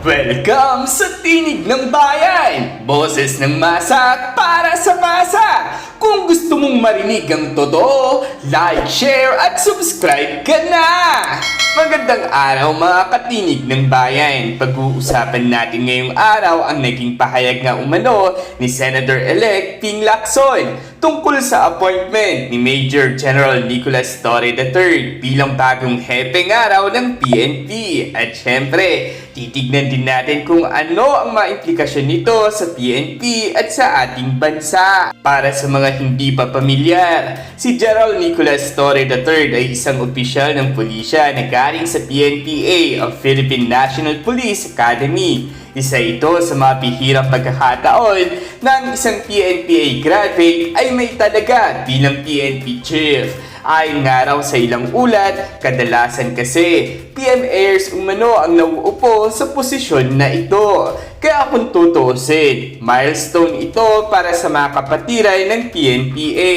Welcome sa Tinig ng Bayan! Boses ng masa para sa masa! Kung gusto mong marinig ang totoo, like, share at subscribe ka na! Magandang araw mga katinig ng bayan! Pag-uusapan natin ngayong araw ang naging pahayag nga umano ni Senator-elect Ping Lacson tungkol sa appointment ni Major General Nicolas Torre III bilang bagong hepeng araw ng PNP. At syempre, titignan din natin kung ano ang mga implikasyon nito sa PNP at sa ating bansa. Para sa mga hindi pa pamilyar, si General Nicolas Torre III ay isang opisyal ng pulisya na galing sa PNPA o Philippine National Police Academy. Isa ito sa mga bihirang pagkakataon na ang isang PNPA graduate ay may talaga bilang PNP chief. Ayon nga raw sa ilang ulat, kadalasan kasi PMAers umano ang nauupo sa posisyon na ito. Kaya kung tutuusin, milestone ito para sa mga kapatiran ng PNPA.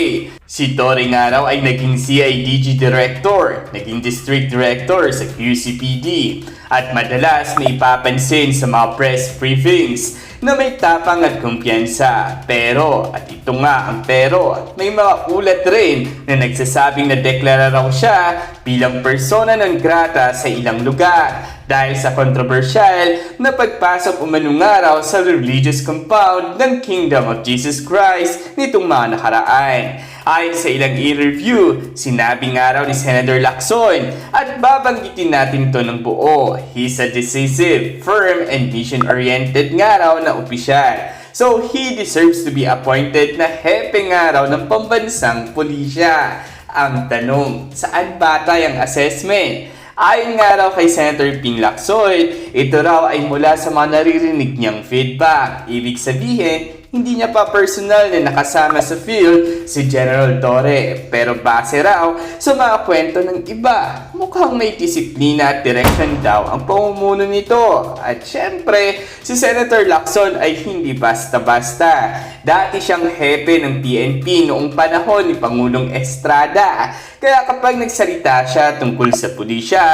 Si Tori nga raw ay naging CIDG Director, naging District Director sa QCPD, at madalas na ipapansin sa mga press briefings na may tapang at kumpiyansa. Pero, at ito nga ang pero, may mga ulat rin na nagsasabing na deklara raw siya bilang persona non grata sa ilang lugar dahil sa kontrobersyal na pagpasok umanong araw sa religious compound ng Kingdom of Jesus Christ nitong mga nakaraan. Ayon sa ilang i-review, sinabi nga raw ni Senator Lacson at babanggitin natin to ng buo. He's a decisive, firm, and mission-oriented nga raw na opisyal. So he deserves to be appointed na hepe nga raw ng pambansang pulisya. Ang tanong, saan batay ang assessment? Ayon nga raw kay Senator Ping Lacson, ito raw ay mula sa mga naririnig niyang feedback. Ibig sabihin, hindi niya pa personal na nakasama sa field si General Torre. Pero base raw sa mga kwento ng iba, mukhang may disiplina at direction daw ang pamumuno nito. At syempre, si Senator Lacson ay hindi basta-basta. Dati siyang hepe ng PNP noong panahon ni Pangulong Estrada. Kaya kapag nagsalita siya tungkol sa pulisya,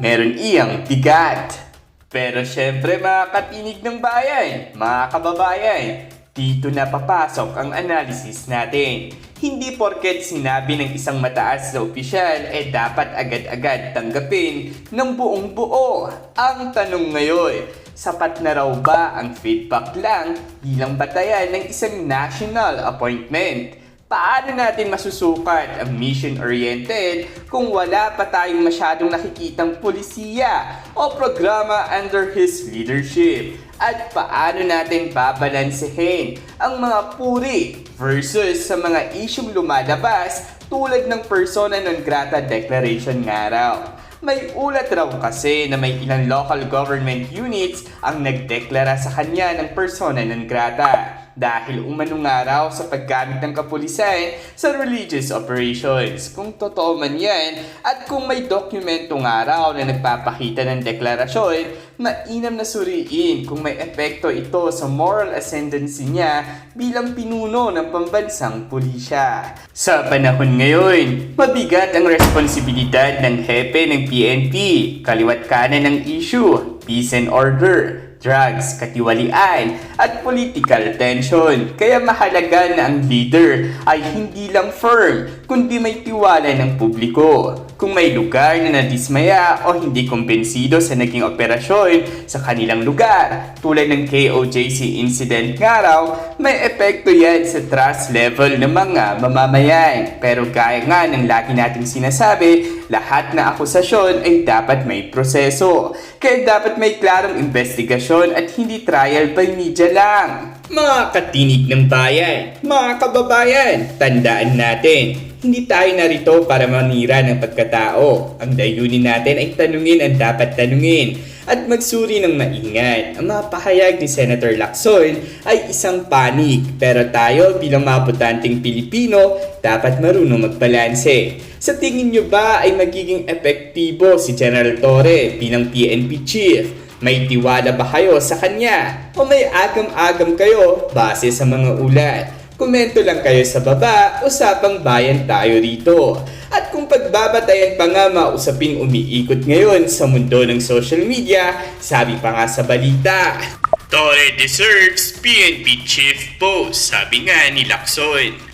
meron iyang bigat. Pero syempre mga katinig ng bayan, mga kababayan, dito na papasok ang analysis natin. Hindi porket sinabi ng isang mataas na opisyal eh dapat agad-agad tanggapin ng buong buo. Ang tanong ngayon, sapat na raw ba ang feedback lang bilang batayan ng isang national appointment? Paano natin masusukat ang mission-oriented kung wala pa tayong masyadong nakikitang polisiya o programa under his leadership? At paano natin babalansehin ang mga puri versus sa mga isyong lumalabas tulad ng persona non grata declaration nga raw? May ulat raw kasi na may ilang local government units ang nagdeklara sa kanya ng persona non grata dahil umano nga raw sa paggamit ng kapulisan sa religious operations. Kung totoo man yan, at kung may dokumento nga raw na nagpapakita ng deklarasyon, mainam na suriin kung may epekto ito sa moral ascendancy niya bilang pinuno ng pambansang pulisya. Sa panahon ngayon, mabigat ang responsibilidad ng hepe ng PNP, kaliwat kanan ng issue, peace and order, drugs, katiwalian, at political tension. Kaya mahalaga na ang leader ay hindi lang firm, kundi may tiwala ng publiko. Kung may lugar na nadismaya o hindi kumpensido sa naging operasyon sa kanilang lugar, tulad ng KOJC incident nga raw, may epekto yan sa trust level ng mga mamamayan. Pero gaya nga ng lagi nating sinasabi, lahat na akusasyon ay dapat may proseso. Kaya dapat may klarong investigasyon at hindi trial by media lang. Mga katinig ng bayan, mga kababayan, tandaan natin, hindi tayo narito para manira ng pagkatao. Ang dayunin natin ay tanungin ang dapat tanungin at magsuri ng maingat. Ang mga pahayag ni Senator Lacson ay isang panig pero tayo bilang mga botanteng Pilipino dapat marunong magbalanse. Sa tingin nyo ba ay magiging epektibo si General Torre bilang PNP Chief? May tiwala ba kayo sa kanya? O may agam-agam kayo base sa mga ulat? Komento lang kayo sa baba, usapang bayan tayo rito. At kung pagbabalik nagbabatayan pa nga mga usaping umiikot ngayon sa mundo ng social media, sabi pa nga sa balita. Torre deserves PNP chief post, sabi nga ni Lacson.